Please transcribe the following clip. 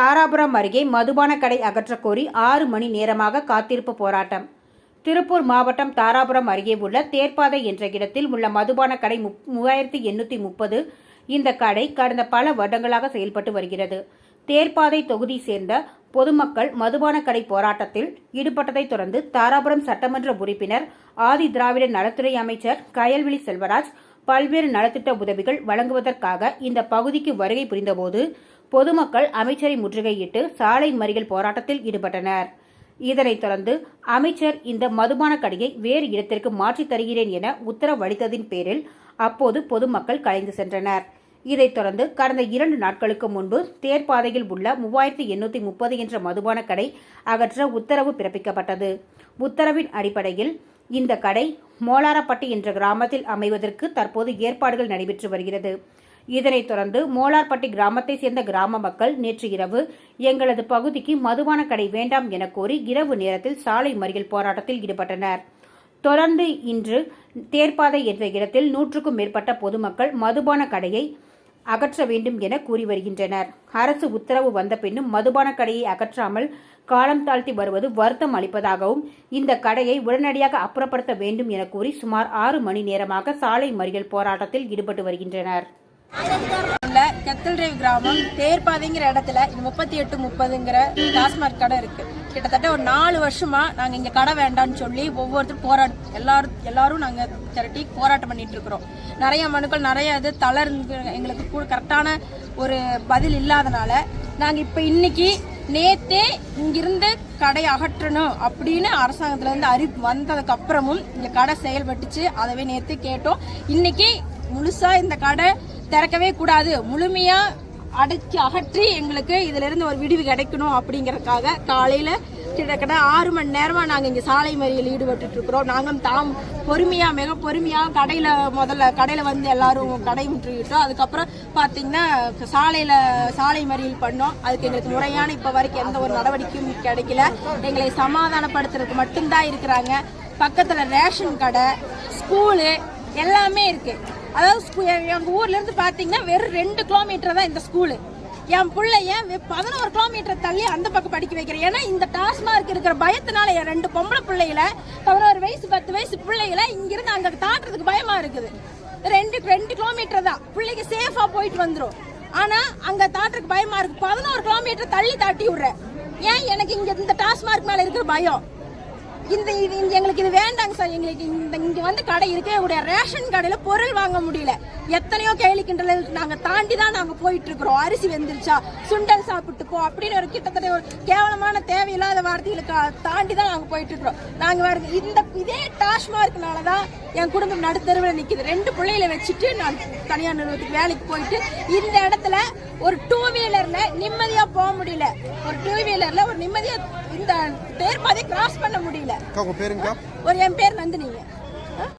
தாராபுரம் அருகே மதுபான கடை அகற்றக் கோரி ஆறு மணி நேரமாக காத்திருப்பு போராட்டம். திருப்பூர் மாவட்டம் தாராபுரம் அருகே உள்ள தேர்ப்பாதை என்ற இடத்தில் உள்ள மதுபான கடை மூவாயிரத்தி எண்ணூற்றி முப்பது இந்த கடை கடந்த பல வருடங்களாக செயல்பட்டு வருகிறது. தேர்ப்பாதை தொகுதி சேர்ந்த பொதுமக்கள் மதுபான கடை போராட்டத்தில் ஈடுபட்டதைத் தொடர்ந்து தாராபுரம் சட்டமன்ற உறுப்பினர் ஆதி திராவிட நலத்துறை அமைச்சர் கயல்விழி செல்வராஜ் பல்வேறு நலத்திட்ட உதவிகள் வழங்குவதற்காக இந்த பகுதிக்கு வருகை புரிந்தபோது பொதுமக்கள் அமைச்சரை முற்றுகையிட்டு சாலை மறியல் போராட்டத்தில் ஈடுபட்டனர். இதனைத் தொடர்ந்து அமைச்சர் இந்த மதுபான கடையை வேறு இடத்திற்கு மாற்றித் தருகிறேன் என உத்தரவளித்ததின் பேரில் அப்போது பொதுமக்கள் கலைந்து சென்றனர். இதைத் தொடர்ந்து கடந்த இரண்டு நாட்களுக்கு முன்பு தேர்ப்பாதையில் உள்ள மூவாயிரத்தி எண்ணூற்றி முப்பது என்ற மதுபான கடை அகற்ற உத்தரவு பிறப்பிக்கப்பட்டது. உத்தரவின் அடிப்படையில் இந்த கடை மோலாரப்பட்டி என்ற கிராமத்தில் அமைவதற்கு தற்போது ஏற்பாடுகள் நடைபெற்று வருகிறது. இதனைத் தொடர்ந்து மோலார்பட்டி கிராமத்தை சேர்ந்த கிராம மக்கள் நேற்று இரவு எங்களது பகுதிக்கு மதுபான கடை வேண்டாம் என கோரி இரவு நேரத்தில் சாலை மறியல் போராட்டத்தில் ஈடுபட்டனர். தொடர்ந்து இன்று தேர்ப்பாதை என்ற இடத்தில் நூற்றுக்கும் மேற்பட்ட பொதுமக்கள் மதுபான கடையை அகற்ற வேண்டும் என கூறி வருகின்றனர். அரசு உத்தரவு வந்த பின்னும் மதுபான கடையை அகற்றாமல் காலம் தாழ்த்தி வருவது வருத்தம் அளிப்பதாகவும் இந்த கடையை உடனடியாக அப்புறப்படுத்த வேண்டும் என கூறி சுமார் ஆறு மணி நேரமாக சாலை மறியல் போராட்டத்தில் ஈடுபட்டு வருகின்றனர். கெத்தல்ரேவ் கிராமம் தேர்பாதைங்கிற இடத்துல இந்த முப்பத்தி எட்டு முப்பதுங்கிற டாஸ்மாக் கடை இருக்கு. கிட்டத்தட்ட ஒரு நாலு வருஷமா நாங்க இங்க கடை வேண்டாம்னு சொல்லி ஒவ்வொருத்தரும் போராட்டம் எல்லாரும் எல்லாரும் நாங்க திரட்டி போராட்டம் பண்ணிட்டு இருக்கிறோம். நிறைய மனுக்கள் நிறைய இது தளர்ந்து எங்களுக்கு கரெக்டான ஒரு பதில் இல்லாதனால நாங்க இப்ப இன்னைக்கு நேத்தே இங்கிருந்து கடை அகற்றணும் அப்படின்னு அரசாங்கத்துல இருந்து அறி வந்ததுக்கு அப்புறமும் இந்த கடை செயல்பட்டுச்சு. அதவே நேத்து கேட்டோம். இன்னைக்கு முழுசா இந்த கடை திறக்கவே கூடாது. முழுமையா அடைச்சி அகற்றி எங்களுக்கு இதுல இருந்து ஒரு விடிவு கிடைக்கணும் அப்படிங்கறதுக்காக காலையில கிட்டத்தட்ட ஆறு மணி நேரமா நாங்க இங்க சாலை மறியல் ஈடுபட்டு இருக்கிறோம். நாங்களும் தாம் பொறுமையா மிக பொறுமையா கடையில முதல்ல கடையில வந்து எல்லாரும் கடை முற்றுகிட்டோம். அதுக்கப்புறம் பாத்தீங்கன்னா சாலையில சாலை மறியல் பண்ணோம். அதுக்கு எங்களுக்கு முறையான இப்ப வரைக்கும் எந்த ஒரு நடவடிக்கையும் கிடைக்கல. எங்களை சமாதானப்படுத்துறதுக்கு மட்டும்தான் இருக்கிறாங்க. பக்கத்துல ரேஷன் கடை ஸ்கூலு எல்லாமே இருக்கு. அதாவது எங்கள் ஊர்லேருந்து பார்த்தீங்கன்னா வெறும் ரெண்டு கிலோமீட்டர் தான் இந்த ஸ்கூலு என் பிள்ளைய வெ- பதினோரு கிலோமீட்டர் தள்ளி அந்த பக்கம் படிக்க வைக்கிறேன் ஏன்னா இந்த டாஸ்மார்க் இருக்கிற பயத்தினால என் ரெண்டு பொம்பளை பிள்ளைகளை பதினோரு வயசு பத்து வயசு பிள்ளைகளை இங்கிருந்து அங்கே தாட்டுறதுக்கு பயமா இருக்குது. ரெண்டு ரெண்டு கிலோமீட்டர் தான். பிள்ளைக்கு சேஃபாக போயிட்டு வந்துரும். ஆனால் அங்கே தாட்டுறதுக்கு பயமா இருக்கு. பதினோரு கிலோமீட்டர் தள்ளி தாட்டி விடுறேன் ஏன் எனக்கு இங்கே இந்த டாஸ்மார்க் மேலே இருக்கிற பயம்? இந்த இது இந்த- எங்களுக்கு இது வேண்டாங்க சார். எங்களுக்கு இந்த இங்க வந்து கடை இருக்கவே கூடிய ரேஷன் கடையில பொருள் வாங்க முடியல. எத்தனையோ கேலி கிண்டல் நாங்க தாண்டி தான் நாங்க போயிட்டு இருக்கிறோம் அரிசி வெந்துருச்சா? சுண்டல் சாப்பிட்டு போ அப்படின்னு ஒரு கிட்டத்தட்ட ஒரு கேவலமான தேவையில்லாத வார்த்தைகளுக்கு தாண்டி தான் நாங்க போயிட்டு இருக்கிறோம் நாங்க வேற இந்த இதே டாஸ்மார்க்னால தான் என் குடும்பம் நடுத்தருவில் நிக்குது. ரெண்டு பிள்ளைகளை வச்சுட்டு நான் தனியார் நிறுவனத்துக்கு வேலைக்கு போயிட்டு இந்த இடத்துல ஒரு டூ வீலர்ல நிம்மதியா போக முடியல. ஒரு டூ வீலர்ல ஒரு நிம்மதியா இந்த தேர்ப்பாதை கிராஸ் பண்ண முடியல. உங்க பேருங்கக்கா? ஒரு என் பேர் நந்தினிங்க.